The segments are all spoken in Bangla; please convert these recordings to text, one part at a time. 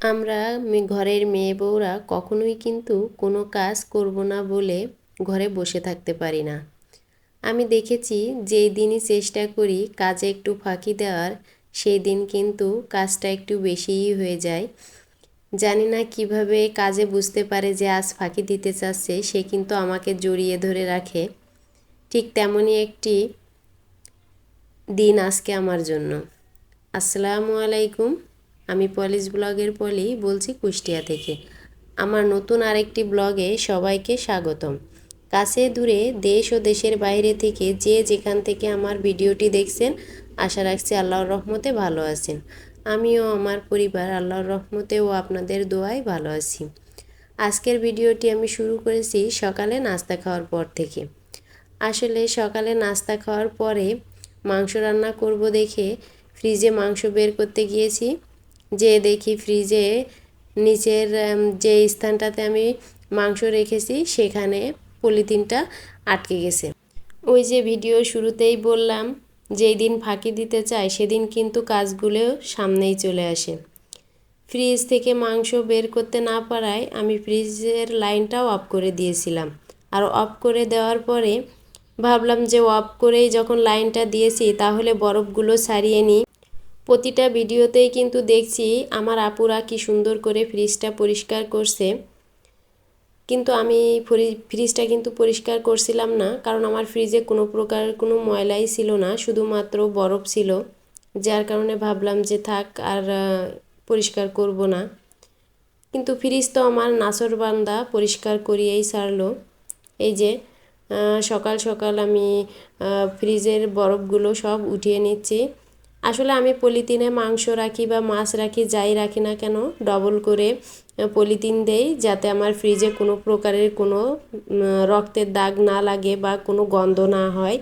আমরা ঘরের মেয়ে বউরা কখনোই কিন্তু কোনো কাজ করব না বলে ঘরে বসে থাকতে পারি না। আমি দেখেছি যেই দিনই চেষ্টা করি কাজে একটু ফাঁকি দেওয়ার, সেই দিন কিন্তু কাজটা একটু বেশিই হয়ে যায়। জানি না কীভাবে কাজে বুঝতে পারে যে আজ ফাঁকি দিতে চাচ্ছে, সে কিন্তু আমাকে জড়িয়ে ধরে রাখে। ঠিক তেমনই একটি দিন আজকে আমার জন্য। আসসালামু আলাইকুম। আমি পলিশ ব্লগের পলি বলছি কুষ্টিয়া থেকে। আমার নতুন আরেকটি ব্লগে সবাইকে স্বাগতম। কাছে দূরে দেশ ও দেশের বাইরে থেকে যে যেখান থেকে আমার ভিডিওটি দেখছেন, আশা রাখছি আল্লাহর রহমতে ভালো আছেন। আমিও আমার পরিবার আল্লাহর রহমতে ও আপনাদের দোয়ায় ভালো আছি। আজকের ভিডিওটি আমি শুরু করেছি সকালে নাস্তা খাওয়ার পর থেকে। আসলে সকালে নাস্তা খাওয়ার পরে মাংস রান্না করব দেখে ফ্রিজে মাংস বের করতে গিয়েছি। যে দেখি ফ্রিজে নিচের যে স্থানটাতে আমি মাংস রেখেছি, সেখানে পলিথিনটা আটকে গেছে। ওই যে ভিডিও শুরুতেই বললাম, যেই দিন ফাঁকি দিতে চাই সেদিন কিন্তু কাজগুলো সামনেই চলে আসে। ফ্রিজ থেকে মাংস বের করতে না পারায় আমি ফ্রিজের লাইনটাও অফ করে দিয়েছিলাম। আর অফ করে দেওয়ার পরে ভাবলাম যে অফ করেই যখন লাইনটা দিয়েছি, তাহলে বরফগুলো সারিয়ে নিই। প্রতিটা ভিডিওতেই কিন্তু দেখছি আমার আপুরা কি সুন্দর করে ফ্রিজটা পরিষ্কার করছে। কিন্তু আমি ফ্রিজটা কিন্তু পরিষ্কার করছিলাম না, কারণ আমার ফ্রিজে কোনো প্রকার কোনো ময়লাই ছিল না, শুধুমাত্র বরফ ছিল, যার কারণে ভাবলাম যে থাক আর পরিষ্কার করব না। কিন্তু ফ্রিজ তো আমার নাসর বান্দা, পরিষ্কার করিয়েই ছাড়লো এই যে সকাল সকাল আমি ফ্রিজের বরফগুলো সব উঠিয়ে নিচ্ছি। আসলে আমি পলিথিনে মাংস রাখি বা মাছ রাখি, যাই রাখি না কেন ডবল করে পলিথিন দেই যাতে আমার ফ্রিজে কোনো প্রকারের কোনো রক্তের দাগ না লাগে বা কোনো গন্ধ না হয়।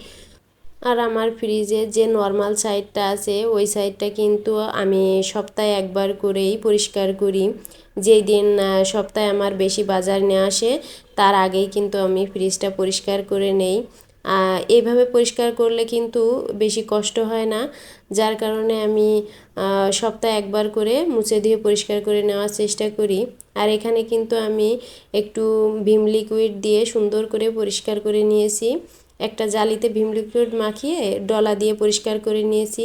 আর আমার ফ্রিজে যে নর্মাল সাইডটা আছে, ওই সাইডটা কিন্তু আমি সপ্তাহে একবার করেই পরিষ্কার করি। যেই দিন সপ্তাহে আমার বেশি বাজার নিয়ে আসে, তার আগেই কিন্তু আমি ফ্রিজটা পরিষ্কার করে নেই। এইভাবে পরিষ্কার করলে কিন্তু বেশি কষ্ট হয় না। যার কারণে আমি সপ্তাহে একবার করে মুছে দিয়ে পরিষ্কার করে নেওয়ার চেষ্টা করি। আর এখানে কিন্তু আমি একটু ভিম লিকুইড দিয়ে সুন্দর করে পরিষ্কার করে নিয়েছি। একটা জালিতে ভিম লিকুইড মাখিয়ে ডলা দিয়ে পরিষ্কার করে নিয়েছি।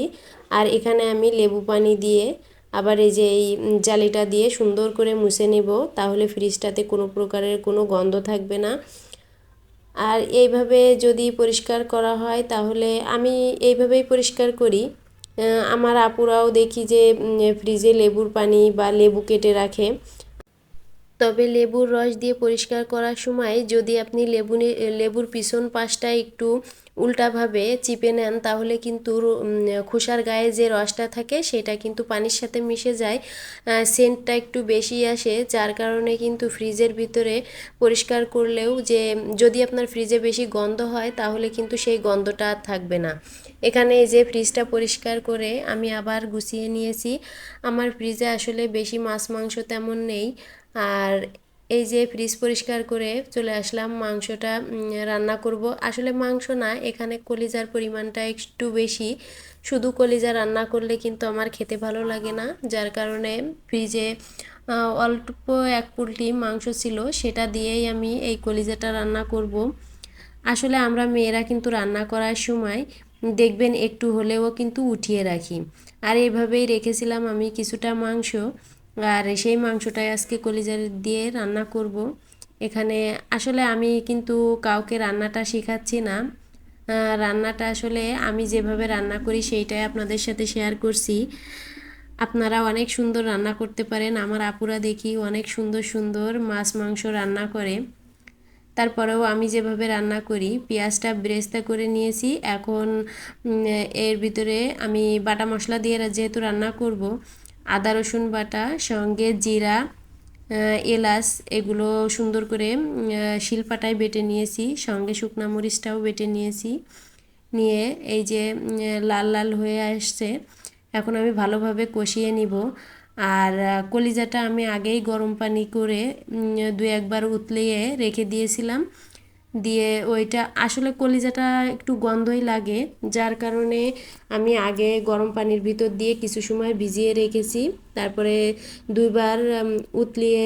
আর এখানে আমি লেবু পানি দিয়ে আবার এই যে এই জালিটা দিয়ে সুন্দর করে মুছে নেব। তাহলে ফ্রিজটাতে কোনো প্রকারের কোনো গন্ধ থাকবে না। আর এইভাবে যদি পরিষ্কার করা হয়, তাহলে আমি এইভাবেই পরিষ্কার করি। আমার আপুরাও দেখি যে ফ্রিজে লেবুর পানি বা লেবু কেটে রাখে। তবে লেবুর রস দিয়ে পরিষ্কার করার সময় যদি আপনি লেবুনে, লেবুর পিছন পাশটা একটু উল্টাভাবে চিপে নেন, তাহলে কিন্তু খোসার গায়ে যে রসটা থাকে সেটা কিন্তু পানির সাথে মিশে যায় সেন্টটা একটু বেশি আসে, যার কারণে কিন্তু ফ্রিজের ভিতরে পরিষ্কার করলেও যে, যদি আপনার ফ্রিজে বেশি গন্ধ হয়, তাহলে কিন্তু সেই গন্ধটা আর থাকবে না। এখানে এই যে ফ্রিজটা পরিষ্কার করে আমি আবার গুছিয়ে নিয়েছি। আমার ফ্রিজে আসলে বেশি মাছ, মাংস তেমন নেই। আর এই যে ফ্রিজ পরিষ্কার করে চলে আসলাম, মাংসটা রান্না করব। আসলে মাংস না, এখানে কলিজার পরিমাণটা একটু বেশি। শুধু কলিজা রান্না করলে কিন্তু আমার খেতে ভালো লাগে না। যার কারণে ফ্রিজে অল্প এক পুলটি মাংস ছিল, সেটা দিয়েই আমি এই কলিজাটা রান্না করব। আসলে আমরা মেয়েরা কিন্তু রান্না করার সময় দেখবেন একটু হলেও কিন্তু উঠিয়ে রাখি। আর এইভাবেই রেখেছিলাম আমি কিছুটা মাংস। আর সেই মাংসটাই আজকে কলিজার দিয়ে রান্না করব। এখানে আসলে আমি কিন্তু কাউকে রান্নাটা শেখাচ্ছি না। রান্নাটা আসলে আমি যেভাবে রান্না করি সেইটাই আপনাদের সাথে শেয়ার করছি। আপনারা অনেক সুন্দর রান্না করতে পারেন। আমার আপুরা দেখি অনেক সুন্দর সুন্দর মাছ মাংস রান্না করে। তারপরেও আমি যেভাবে রান্না করি, পেঁয়াজটা ব্রেস্তা করে নিয়েছি। এখন এর ভিতরে আমি বাটা মশলা দিয়ে যেহেতু রান্না করব, আদা, রসুন বাটা, সঙ্গে জিরা এলাচ, এগুলো সুন্দর করে শিলপাটায় বেটে নিয়েছি। সঙ্গে শুকনা মরিচটাও বেটে নিয়েছি। নিয়ে এই যে লাল লাল হয়ে আসছে, এখন আমি ভালোভাবে কষিয়ে নিব। আর কলিজাটা আমি আগেই গরম পানি করে দু একবার উতলিয়ে রেখে দিয়েছিলাম। দিয়ে ওইটা, আসলে কলিজাটা একটু গন্ধই লাগে, যার কারণে আমি আগে গরম পানির ভিতর দিয়ে কিছু সময় ভিজিয়ে রেখেছি। তারপরে দুইবার উতলিয়ে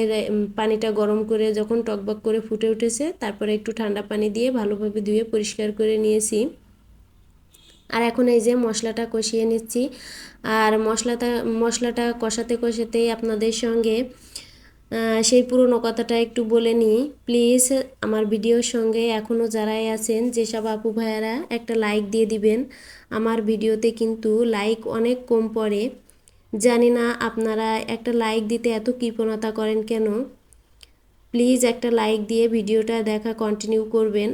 পানিটা গরম করে যখন টকবক করে ফুটে উঠেছে, তারপরে একটু ঠান্ডা পানি দিয়ে ভালোভাবে ধুয়ে পরিষ্কার করে নিয়েছি। আর এখন এই যে মশলাটা কষিয়ে নিচ্ছি। আর মশলাটা মশলাটা কষাতে কষাতেই আপনাদের সঙ্গে সেই পুরনো কথাটা একটু বলে নিই। প্লিজ আমার ভিডিওর সঙ্গে এখনও যারাই আছেন, যেসব আপু ভাইয়ারা একটা লাইক দিয়ে দিবেন। আমার ভিডিওতে কিন্তু লাইক অনেক কম পড়ে। জানি না আপনারা একটা লাইক দিতে এত কৃপণতা করেন কেন? প্লিজ একটা লাইক দিয়ে ভিডিওটা দেখা কন্টিনিউ করবেন।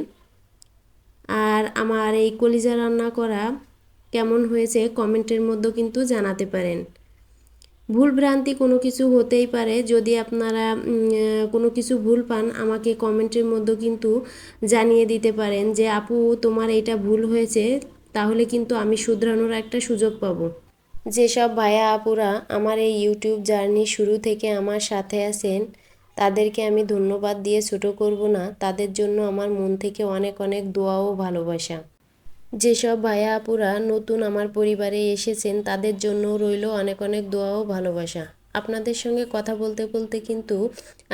আর আমার এই কলিজা রান্না করা কেমন হয়েছে কমেন্টের মধ্যে কিন্তু জানাতে পারেন। ভুল ভ্রান্তি কোনো কিছু হতেই পারে। যদি আপনারা কোনো কিছু ভুল পান, আমাকে কমেন্টের মধ্যে কিন্তু জানিয়ে দিতে পারেন যে, আপু, তোমার এটা ভুল হয়েছে, তাহলে কিন্তু আমি শুধরানোর একটা সুযোগ পাবো। যেসব ভাইয়া আপুরা আমার এই ইউটিউব জার্নি শুরু থেকে আমার সাথে আছেন তাদেরকে আমি ধন্যবাদ দিয়ে ছোটো করব না। তাদের জন্য আমার মন থেকে অনেক অনেক দোয়া ও ভালোবাসা। যেসব ভাইয়া আপুরা নতুন আমার পরিবারে এসেছেন, তাদের জন্য রইল অনেক অনেক দোয়া ও ভালোবাসা। আপনাদের সঙ্গে কথা বলতে বলতে কিন্তু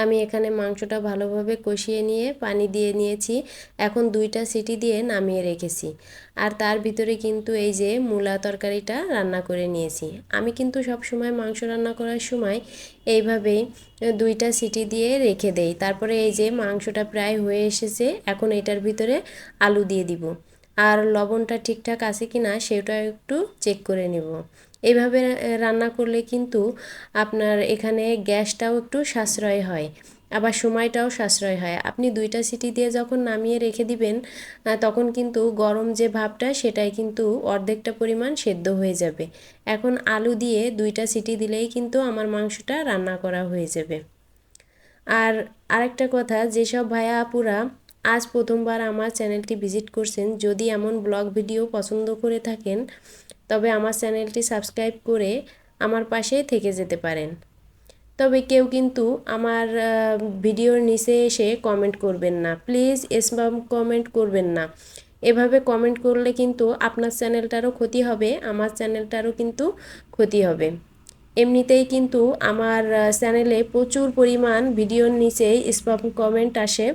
আমি এখানে মাংসটা ভালোভাবে কষিয়ে নিয়ে পানি দিয়ে নিয়েছি। এখন দুইটা সিটি দিয়ে নামিয়ে রেখেছি। আর তার ভিতরে কিন্তু এই যে মূলা তরকারিটা রান্না করে নিয়েছি। আমি কিন্তু সব সময় মাংস রান্না করার সময় এইভাবেই দুইটা সিটি দিয়ে রেখে দেই। তারপরে এই যে মাংসটা প্রায় হয়ে এসেছে, এখন এটার ভিতরে আলু দিয়ে দিব। আর লবণটা ঠিকঠাক আছে কি না সেটা একটু চেক করে নেব। এইভাবে আহ, রান্না করলে কিন্তু আপনার এখানে গ্যাসটাও একটু সাশ্রয় হয় আবার সময়টাও সাশ্রয় হয়। আপনি দুইটা সিটি দিয়ে যখন নামিয়ে রেখে দিবেন তখন কিন্তু গরম যে ভাবটা সেটাই কিন্তু অর্ধেকটা পরিমাণ সেদ্ধ হয়ে যাবে। এখন আলু দিয়ে দুইটা সিটি দিলেই কিন্তু আমার মাংসটা রান্না করা হয়ে যাবে। আর আরেকটা কথা যেসব ভাইয়া আপুরা আজ প্রথমবার আমার চ্যানেলটি ভিজিট করছেন যদি এমন ব্লগ ভিডিও পছন্দ করে থাকেন তবে আমার চ্যানেলটি সাবস্ক্রাইব করে আমার পাশে থেকে যেতে পারেন। তবে কেউ কিন্তু আমার ভিডিওর নিচে এসে কমেন্ট করবেন না। প্লিজ স্পাম কমেন্ট করবেন না। এভাবে কমেন্ট করলে কিন্তু আপনার চ্যানেলটারও ক্ষতি হবে, আমার চ্যানেলটারও কিন্তু ক্ষতি হবে। এমনিতেই কিন্তু আমার চ্যানেলে প্রচুর পরিমাণ ভিডিওর নিচেই স্পাম কমেন্ট আসে।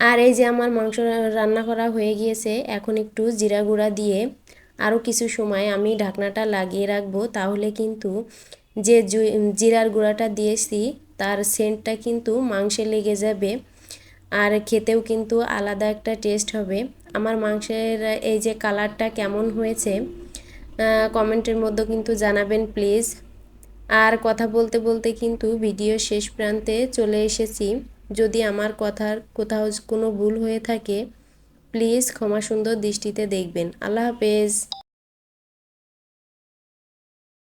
আর এই যে আমার মাংস রান্না করা হয়ে গিয়েছে, এখন একটু জিরা গুঁড়া দিয়ে আরও কিছু সময় আমি ঢাকনাটা লাগিয়ে রাখব, তাহলে কিন্তু যে জিরার গুঁড়াটা দিয়েছি, তার সেন্টটা কিন্তু মাংসে লেগে যাবে। আর খেতেও কিন্তু আলাদা একটা টেস্ট হবে। আমার মাংসের এই যে কালারটা কেমন হয়েছে কমেন্টের মধ্যে কিন্তু জানাবেন প্লিজ। আর কথা বলতে বলতে কিন্তু ভিডিও শেষ প্রান্তে চলে এসেছি। যদি আমার কথার কোথাও কোনো ভুল হয়ে থাকে প্লিজ ক্ষমা সুন্দর দৃষ্টিতে দেখবেন। আল্লাহ হাফেজ।